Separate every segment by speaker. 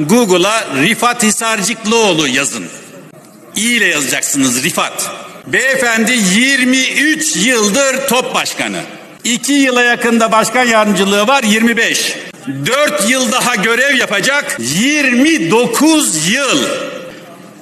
Speaker 1: Google'a Rifat Hisarcıklıoğlu yazın. İ ile yazacaksınız Rifat. Beyefendi 23 yıldır top başkanı. 2 yıla yakında başkan yardımcılığı var 25. 4 yıl daha görev yapacak 29 yıl.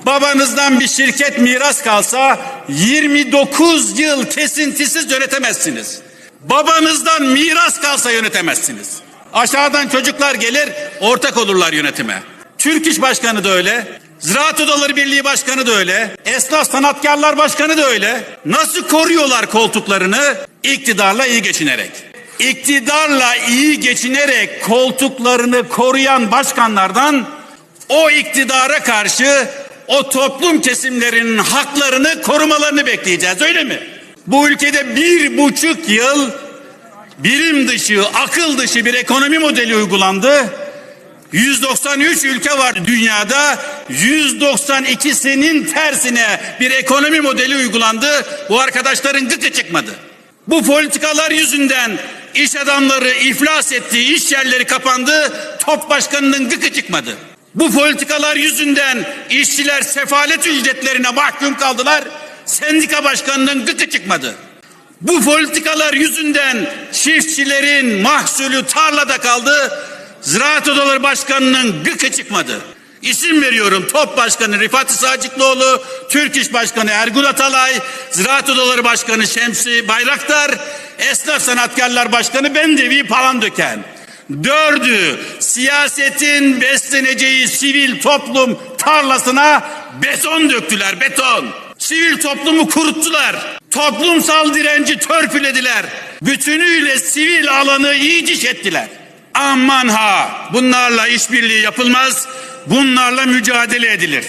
Speaker 1: Babanızdan bir şirket miras kalsa 29 yıl kesintisiz yönetemezsiniz. Babanızdan miras kalsa yönetemezsiniz. Aşağıdan çocuklar gelir ortak olurlar yönetime. Türk İş Başkanı da öyle. Ziraat Odaları Birliği Başkanı da öyle. Esnaf Sanatkarlar Başkanı da öyle. Nasıl koruyorlar koltuklarını? İktidarla iyi geçinerek. İktidarla iyi geçinerek koltuklarını koruyan başkanlardan o iktidara karşı o toplum kesimlerinin haklarını korumalarını bekleyeceğiz öyle mi? Bu ülkede bir buçuk yıl bilim dışı, akıl dışı bir ekonomi modeli uygulandı. 193 ülke var dünyada. 192'sinin tersine bir ekonomi modeli uygulandı. Bu arkadaşların gıkı çıkmadı. Bu politikalar yüzünden iş adamları iflas etti, iş yerleri kapandı. Top başkanının gıkı çıkmadı. Bu politikalar yüzünden işçiler sefalet ücretlerine mahkum kaldılar. Sendika başkanının gıkı çıkmadı. Bu politikalar yüzünden çiftçilerin mahsulü tarlada kaldı. Ziraat Odaları Başkanı'nın gıkı çıkmadı. İsim veriyorum Top Başkanı Rifat Sacıklıoğlu, Türk İş Başkanı Ergun Atalay, Ziraat Odaları Başkanı Şemsi Bayraktar, Esnaf Sanatkarlar Başkanı Bendevi Palandöken. Dördü siyasetin besleneceği sivil toplum tarlasına beton döktüler beton. Sivil toplumu kuruttular. Toplumsal direnci törpülediler. Bütünüyle sivil alanı iyice ettiler. Aman ha bunlarla işbirliği yapılmaz. Bunlarla mücadele edilir.